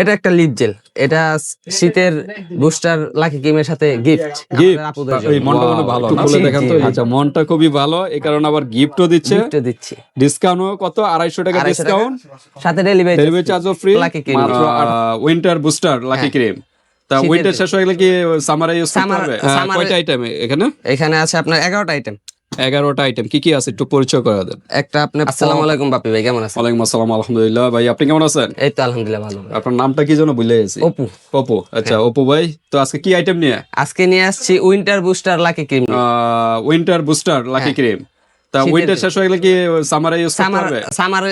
এটা একটা lip gel এটা শীতের বুস্টার লাকি ক্রিমের সাথে গিফট গিফট এই মনটা মনে ভালো। খুলে জি, তো আচ্ছা মনটা খুবই ভালো। এই কারণে আবার গিফটও দিচ্ছে। গিফট দিচ্ছি। ডিসকাউন্ট কত? আড়াইশো টাকা 250 টাকা। ডিসকাউন্ট সাথে ডেলিভারি ডেলিভারি চার্জও ফ্রি Lucky cream। মাত্র উইন্টার বুস্টার লাকি। ক্রিম তা উইন্টার শেষ হয়ে গেলে কি সামারে ইউজ করতে হবে? হ্যাঁ, কয়টা আইটেম এখানে? এখানে আছে আপনার এগারোটা আইটেম এগারোটা আইটেম কি কি আছে? একটু পরিচয় করে দেন। একটা আপনি আসসালামু আলাইকুম বাপি ভাই কেমন আছেন? ওয়ালাইকুম আসসালাম আলহামদুলিল্লাহ। ভাই আপনি কেমন আছেন? এই তো আলহামদুলিল্লাহ ভালো আপনার নামটা কি যেন ভুলে গেছি। অপু। অপু আচ্ছা অপু ভাই তো আজকে কি আইটেম নিয়ে? আজকে নিয়ে আসছি winter booster lucky cream winter booster lucky cream তা হ্যাঁ। উইন্টার শেষ হয়ে গেলে কি সামারে ইউজ করতে সামার সামার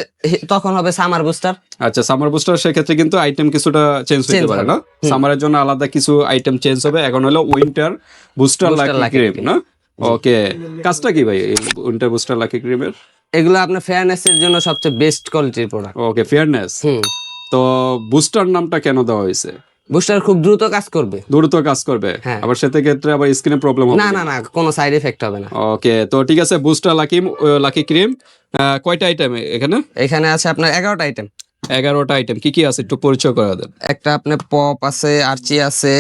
তখন হবে সামার বুস্টার আচ্ছা সামার বুস্টার সেক্ষেত্রে কিন্তু আইটেম কিছুটা চেঞ্জ হতে পারে না? সামারের জন্য আলাদা কিছু আইটেম চেঞ্জ হবে। এখন হলো উইন্টার বুস্টার লাকি ক্রিম না? ওকে কাজটা কি ভাই উইন্টার বুস্টার লাকি ক্রিমের? এগুলো আপনার ফেয়ারনেস এর জন্য সবচেয়ে বেস্ট কোয়ালিটির প্রোডাক্ট ওকে ফেয়ারনেস হুম। তো বুস্টার নামটা কেন দেওয়া হয়েছে? বুস্টার খুব দ্রুত কাজ করবে। দ্রুত কাজ করবে? হ্যাঁ। আবার সেতে ক্ষেত্রে আবার স্কিনে প্রবলেম হবে না না না কোনো সাইড এফেক্ট হবে না। ওকে তো ঠিক আছে বুস্টার লাকি লাকি ক্রিম কয়টা আইটেম এখানে? এখানে আছে আপনার এগারোটা আইটেম এগারোটা আইটেম কি কি আছে একটু পরিচয় করে দেন। একটা আপনার পপ আছে আরচি আছে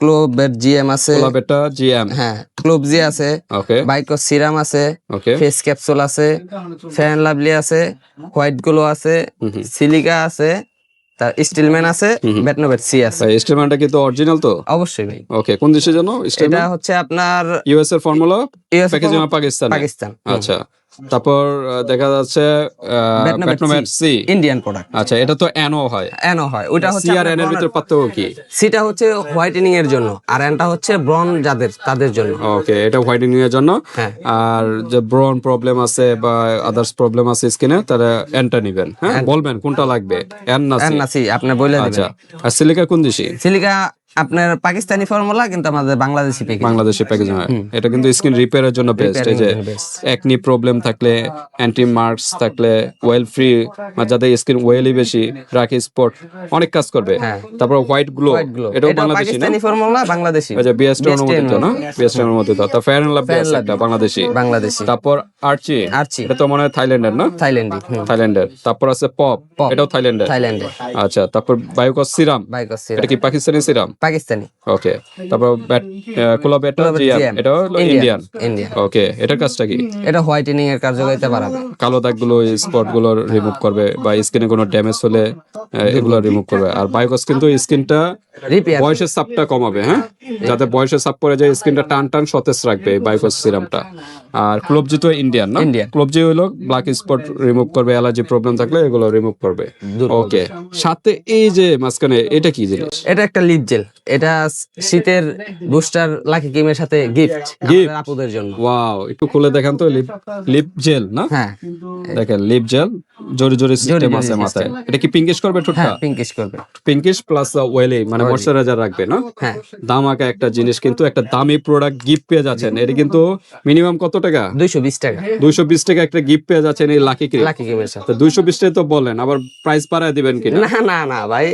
ক্লোবের জিএম আছে। কোলাবেটা জিএম। হ্যাঁ ক্লোবজি আছে ওকে। বাইকো সিরাম আছে ওকে। ফেস ক্যাপসুল আছে ফ্যান লাভলি আছে হোয়াইট গ্লো আছে সিলিকা আছে তার স্টিলম্যান আছে ব্যাটনোভেট সি আছে। স্টেটমেন্টটা কি তো অরিজিনাল তো? অবশ্যই ভাই। ওকে কোন দেশের জন্য এটা হচ্ছে আপনার ইউএস এর ফর্মুলা প্যাকেজিং পাকিস্তান পাকিস্তান। আচ্ছা। তারপর দেখা যাচ্ছে ব্যাটনোম্যাট সি ইন্ডিয়ান প্রোডাক্ট আচ্ছা এটা তো এনও হয়। এনও হয়। ওইটা হচ্ছে আর এন এর ভিতর পার্থক্য কি? সিটা হচ্ছে হোয়াইটেনিং এর জন্য আর এনটা হচ্ছে ব্রন যাদের তাদের জন্য। ওকে এটা হোয়াইটেনিং এর জন্য। হ্যাঁ। আর যে ব্রন প্রবলেম আছে বা আদার্স প্রবলেম আছে স্কিনে তারা এনটা নিবেন। হ্যাঁ বলবেন কোনটা লাগবে? এন না এন সি না সি আপনি বলে দিবেন। আচ্ছা আর সিলিকা কোন দেশি? সিলিকা আপনার পাকিস্তানি ফর্মুলা কিন্তু আমাদের বাংলাদেশি প্যাকেজ বাংলাদেশি প্যাকেজিং হয়। এটা কিন্তু স্কিন রিপেয়ারের জন্য বেস্ট এই যে। একনি প্রবলেম থাকলে অ্যান্টি মার্কস থাকলে ওয়েল ফ্রি যাদের স্কিন ওয়েলই বেশি রাখি স্পট অনেক কাজ করবে। হ্যাঁ। তারপর হোয়াইট গ্লো এটাও এটা বাংলাদেশি না? পাকিস্তানি ফর্মুলা বাংলাদেশি। আচ্ছা বিএসটি অনুমোদিত না? বিএসটি অনুমোদিত। তা fair and love Fair and একটা বাংলাদেশি। বাংলাদেশি। তারপর আরচি আরচি এটা তো মনে হয় থাইল্যান্ডের না? থাইল্যান্ডি থাইল্যান্ডের তারপর আছে পপ এটাও থাইল্যান্ডের থাইল্যান্ডে আচ্ছা তারপর বায়োকস সিরাম বাইকস এটা কি পাকিস্তানি সিরাম পাকিস্তানি। ওকে তারপর ব্যাট কোলা বেটা এটা হলো ইন্ডিয়ান ইন্ডিয়ান? ওকে এটার কাজটা কি? এটা হোয়াইটেনিং এর কার্যকারিতা বাড়াবে। কালো দাগগুলো স্পটগুলো রিমুভ করবে বা স্কিনে কোনো ড্যামেজ হলে এগুলো রিমুভ করবে। আর বায়োকস কিন্তু স্কিনটা বয়সের চাপটা কমাবে হ্যাঁ? যাতে বয়সের চাপ পড়ে যায় স্কিনটা টান টান সতেজ রাখবে বায়োকস সিরামটা আর ক্লোবজি তো ইন্ডিয়ান না। ক্লোবজি হলো ব্ল্যাক স্পট রিমুভ করবে অ্যালার্জি প্রবলেম থাকলে এগুলো রিমুভ করবে। ওকে সাথে এই যে মাঝখানে এটা কি জিনিস? এটা একটা লিপ জেল এটা শীতের বুস্টার লাকি ক্রিমের সাথে গিফট Gift। আপুদের জন্য। ওয়াও একটু খুলে দেখান তো লিপ লিপ জেল না? হ্যাঁ। দেখেন লিপ জেল জোরে জোরে সিস্টেম আছে মাথায়। এটা কি পিঙ্কিশ করবে ঠোঁটটা? হ্যাঁ পিঙ্কিশ করবে। পিঙ্কিশ প্লাস ওয়েলি মানে ময়শ্চারাইজার রাখবে না? হ্যাঁ। দামাকা একটা জিনিস কিন্তু একটা দামি প্রোডাক্ট গিফট পেয়ে যাচ্ছেন। এটা কিন্তু মিনিমাম কত টাকা? দুইশো বিশ টাকা। দুইশো বিশ টাকা একটা গিফট পেয়ে যাচ্ছেন এই লাকি ক্রিম লাকি ক্রিমের সাথে। তো দুইশো বিশ টাকা তো বললেন আবার প্রাইস বাড়ায় দিবেন কিনা? না না না ভাই।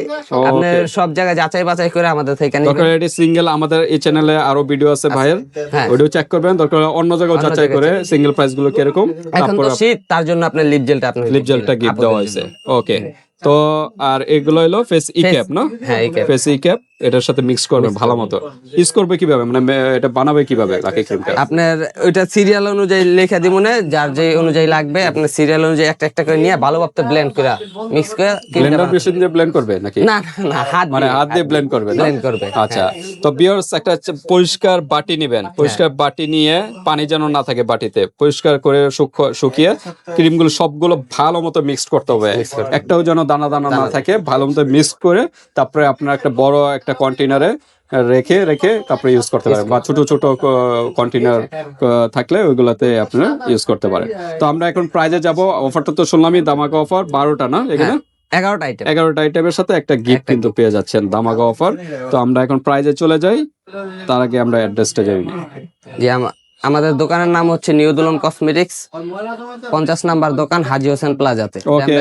আপনি সব জায়গায় যাচাই বাছাই করে আমাদের থেকে দরকার এটি সিঙ্গেল আমাদের এই চ্যানেলে আরও ভিডিও আছে ভাইয়ের। ভিডিও ওইটাও চেক করবেন দরকার অন্য জায়গায় যাচাই করে সিঙ্গেল প্রাইসগুলো কীরকম এখন তো শীত তার জন্য আপনার লিপ জেলটা আপনি লিপ জেলটা গিফট দেওয়া হয়েছে। ওকে তো আর এগুলো হলো ফেস ই ক্যাপ না হ্যাঁ। ফেস ই ক্যাপ এটার সাথে মিক্স করবে ভালো মতো। ইউজ করবে কীভাবে? মানে এটা বানাবে কীভাবে লাকি ক্রিমটা আপনার ওইটা সিরিয়াল অনুযায়ী লেখা দিব না যার যে অনুযায়ী লাগবে আপনার সিরিয়াল অনুযায়ী একটা একটা করে নিয়ে ভালো ভাবে ব্লেন্ড করে মিক্স করে ব্লেন্ডার মেশিন দিয়ে ব্লেন্ড করবে নাকি? না না, হাত মানে হাত দিয়ে ব্লেন্ড করবে blend করবে আচ্ছা তো বিয়ার্স একটা পরিষ্কার বাটি নেবেন। পরিষ্কার বাটি নিয়ে পানি যেন না থাকে বাটিতে। পরিষ্কার করে শুক- শুকিয়ে ক্রিমগুলো সবগুলো ভালো মতো মিক্স করতে হবে। একটাও যেন দানা দানা না থাকে ভালো মতো মিক্স করে তারপরে আপনার একটা বড় একটা কন্টেনারে রেখে রেখে তারপরে ইউজ করতে পারেন। বা ছোট ছোট কন্টেনার থাকলে ওইগুলোতে আপনারা ইউজ করতে পারেন। তো আমরা এখন প্রাইজে যাব। অফারটা তো শুনলামই দামাকা অফার বারোটা না এখানে? এগারোটা আইটেম এগারোটা আইটেমের সাথে একটা গিফট কিন্তু পেয়ে যাচ্ছেন দামাগা অফার তো আমরা এখন প্রাইজে চলে যাই। তার আগে আমরা অ্যাড্রেসটা জানি না যে আমা- আমাদের দোকানের নাম হচ্ছে নিউ দুলন কসমেটিক্স পঞ্চাশ নাম্বার দোকান হাজি হোসেন প্লাজাতে। ওকে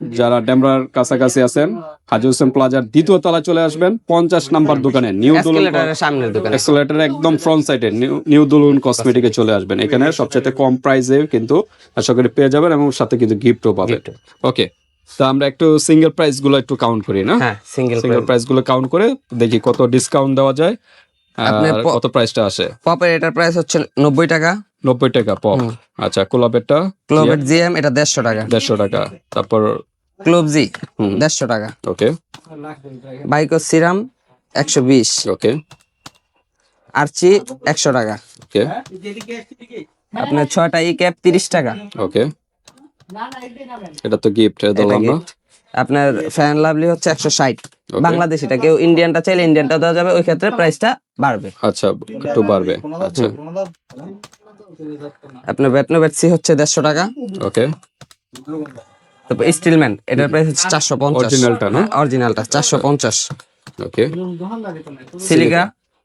যারা ডেমরার কাছাকাছি আছেন হাজি হোসেন প্লাজার দ্বিতীয় তলা চলে আসবেন পঞ্চাশ নাম্বার দোকানে নিউ দুলুন সামনের দোকানে। এক্সেলেটার একদম ফ্রন্ট সাইডে নিউ দুলুন কসমেটিকে চলে আসবেন। এখানে সবচেয়ে কম প্রাইসে কিন্তু আশা করি পেয়ে যাবেন এবং সাথে কিন্তু গিফটও পাবেন। ওকে তো আমরা একটু সিঙ্গেল প্রাইসগুলো একটু কাউন্ট করি না? হ্যাঁ সিঙ্গেল সিঙ্গেল প্রাইসগুলো কাউন্ট করে দেখি কত ডিসকাউন্ট দেওয়া যায় কত প্রাইসটা আসে। পপের এটার প্রাইস হচ্ছে নব্বই টাকা। নব্বই টাকা পপ। আচ্ছা কোলাবেটটা ক্লোবেট জিএম এটা দেড়শো টাকা। দেড়শো টাকা। তারপর ক্লোব জি হুম। দেড়শো টাকা। ওকে। বাইকো সিরাম একশো বিশ। ওকে। আরচি একশো টাকা। ওকে। আপনার ছয়টা ই ক্যাপ তিরিশ টাকা। ওকে। এটা তো গিফট এটা দিলাম না আপনার ফ্যান লাভলি হচ্ছে একশো ষাট। Okay. বাংলাদেশিটা কেউ ইন্ডিয়ানটা চাইলে ইন্ডিয়ানটা দেওয়া যাবে ওই ক্ষেত্রে প্রাইসটা বাড়বে। আচ্ছা একটু বাড়বে। আচ্ছা। আপনার ব্যাটনো ব্যাটসি হচ্ছে দেড়শো টাকা। ওকে। তারপর স্টিলম্যান এটার প্রাইস হচ্ছে চারশো পঞ্চাশ। অরিজিনালটা না? অরিজিনালটা চারশো পঞ্চাশ। ওকে সিলিকা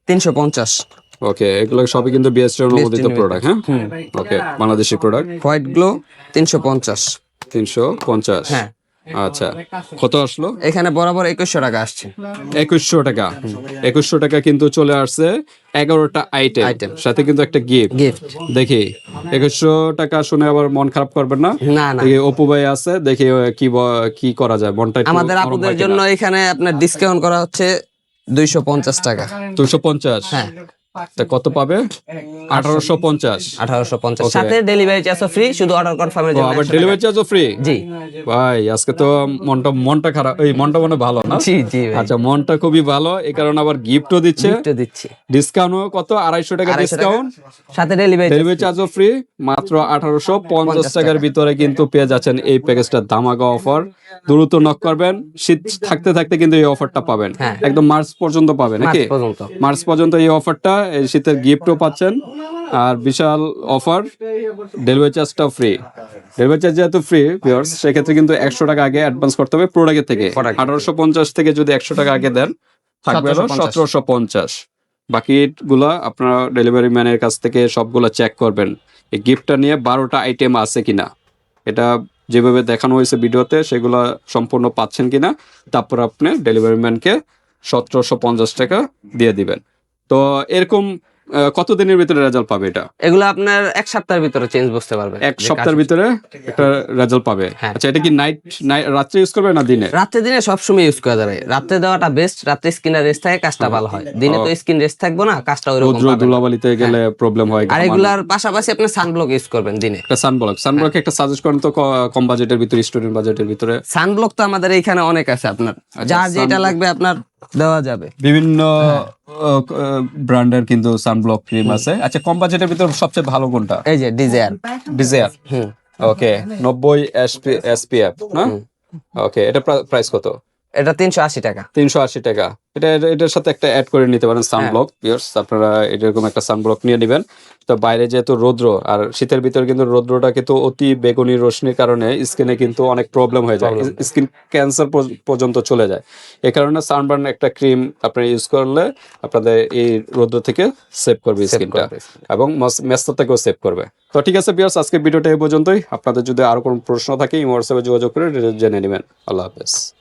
তিনশো পঞ্চাশ। ওকে এগুলো সবই কিন্তু বিএসটি অনুমোদিত প্রোডাক্ট হ্যাঁ? Okay Bangladeshi product white glow তিনশো পঞ্চাশ। তিনশো পঞ্চাশ। হ্যাঁ। আচ্ছা। কত আসলো? এখানে বরাবর একুশশো টাকা আসছে। একুশশো টাকা। একুশশো টাকা কিন্তু চলে আসছে এগারোটা আইটেম। সাথে কিন্তু একটা গিফট গিফট দেখি। একুশশো টাকা শুনে আবার মন খারাপ করবেন না? না না। অপু ভাই আছে দেখি কি কি করা যায়? মনটা আমাদের আপুদের জন্য এখানে আপনার ডিসকাউন্ট করা হচ্ছে দুইশো পঞ্চাশ টাকা। দুইশো পঞ্চাশ? হ্যাঁ। তা কত পাবে? আঠারোশো পঞ্চাশ। আঠারোশো পঞ্চাশ। সাথে ডেলিভারি চার্জও ফ্রি শুধু অর্ডার কনফার্মের জন্য আবার ডেলিভারি চার্জও ফ্রি জি। ভাই আজকে তো মনটা মনটা খারাপ এই মনটা মনে ভালো না? জি জি আচ্ছা মনটা খুবই ভালো এই কারণে আবার গিফটও দিচ্ছে। গিফটও দিচ্ছি। ডিসকাউন্টও কত? 250 টাকা। ডিসকাউন্ট সাথে ডেলিভারি ডেলিভারি চার্জও ফ্রি মাত্র আঠারোশো পঞ্চাশ টাকার ভিতরে কিন্তু পেয়ে যাচ্ছেন এই প্যাকেজটা ধামাকা অফার দ্রুত নক করবেন শীত থাকতে থাকতে কিন্তু এই অফারটা পাবেন। হ্যাঁ। একদম মার্চ পর্যন্ত পাবেন মার্চ নাকি? পর্যন্ত। মার্চ পর্যন্ত এই অফারটা এই শীতের গিফটও পাচ্ছেন। আর বিশাল অফার ডেলিভারি চার্জটাও ফ্রি ডেলিভারি চার্জ যেহেতু ফ্রি ভিউয়ার্স সেক্ষেত্রে কিন্তু একশো টাকা আগে অ্যাডভান্স করতে হবে প্রোডাক্টের থেকে। আঠারোশো পঞ্চাশ থেকে যদি একশো টাকা আগে দেন থাকবে হলো সতেরোশো পঞ্চাশ। বাকিগুলা আপনারা ডেলিভারি ম্যানের কাছ থেকে সবগুলা চেক করবেন। এই গিফটটা নিয়ে বারোটা আইটেম আছে কিনা। এটা যেভাবে দেখানো হয়েছে ভিডিওতে সেগুলো সম্পূর্ণ পাচ্ছেন কিনা তারপর আপনি ডেলিভারি ম্যানকে সতেরোশো পঞ্চাশ টাকা দিয়ে দিবেন। তো এরকম কতদিনের ভিতরে রেজাল্ট পাবে এটা? এগুলো আপনার এক সপ্তাহের ভিতরে চেঞ্জ বুঝতে পারবেন এক সপ্তাহের ভিতরে একটা রেজাল্ট পাবে? হ্যাঁ। আচ্ছা এটা কি নাইট রাত্রে ইউজ করবে না দিনে? রাত্রে দিনে সবসময় ইউজ করা যাবে। রাত্রে দেওয়াটা বেস্ট রাত্রে স্কিনের রেস্ট থাকে কাজটা ভালো হয়। দিনে তো স্কিন রেস্ট থাকব না কাজটা ওইরকম রৌদ্র পাবেন ধুলাবালিতে গেলে প্রবলেম হয় আর এগুলার পাশাপাশি আপনি সানব্লক ইউজ করবেন দিনে। একটা সানব্লক সানব্লক একটা সাজেস্ট করেন তো কম বাজেটের ভিতরে স্টুডেন্ট বাজেটের ভিতরে? সানব্লক তো আমাদের এখানে অনেক আছে আপনার। যার যেটা লাগবে আপনার দেওয়া যাবে। বিভিন্ন ব্র্যান্ডের কিন্তু সানব্লক ক্রিম আছে। আচ্ছা কম বাজেটের ভিতর সবচেয়ে ভালো কোনটা? এই যে ডিজায়ার ডিজায়ার হুম। ওকে নব্বই এসপি এসপিএফ না? ওকে এটা প্রাইস কত? এটা তিনশো আশি টাকা। তিনশো আশি টাকা। এটা এটা- এটার সাথে একটা অ্যাড করে নিতে পারেন সানব্লক পিয়ার্স আপনারা এরকম একটা সানব্লক নিয়ে নেবেন। তো বাইরে যেহেতু রৌদ্র আর শীতের ভিতরে কিন্তু রৌদ্রটা কিন্তু অতি বেগুনি রশ্মির কারণে স্কিনে কিন্তু অনেক প্রবলেম হয়ে যায়। স্কিন ক্যান্সার পর্যন্ত চলে যায়। এই কারণে সানবার্ন একটা ক্রিম আপনারা ইউজ করলে আপনাদের এই রৌদ্র থেকে সেভ করবে স্কিনটা এবং মেস্তা থেকেও সেভ করবে। তো ঠিক আছে পিয়ার্স আজকে ভিডিওটা এই পর্যন্তই। আপনাদের যদি আরও কোনো প্রশ্ন থাকে এই হোয়াটসঅ্যাপে যোগাযোগ করে জেনে নেবেন। আল্লাহ হাফেজ।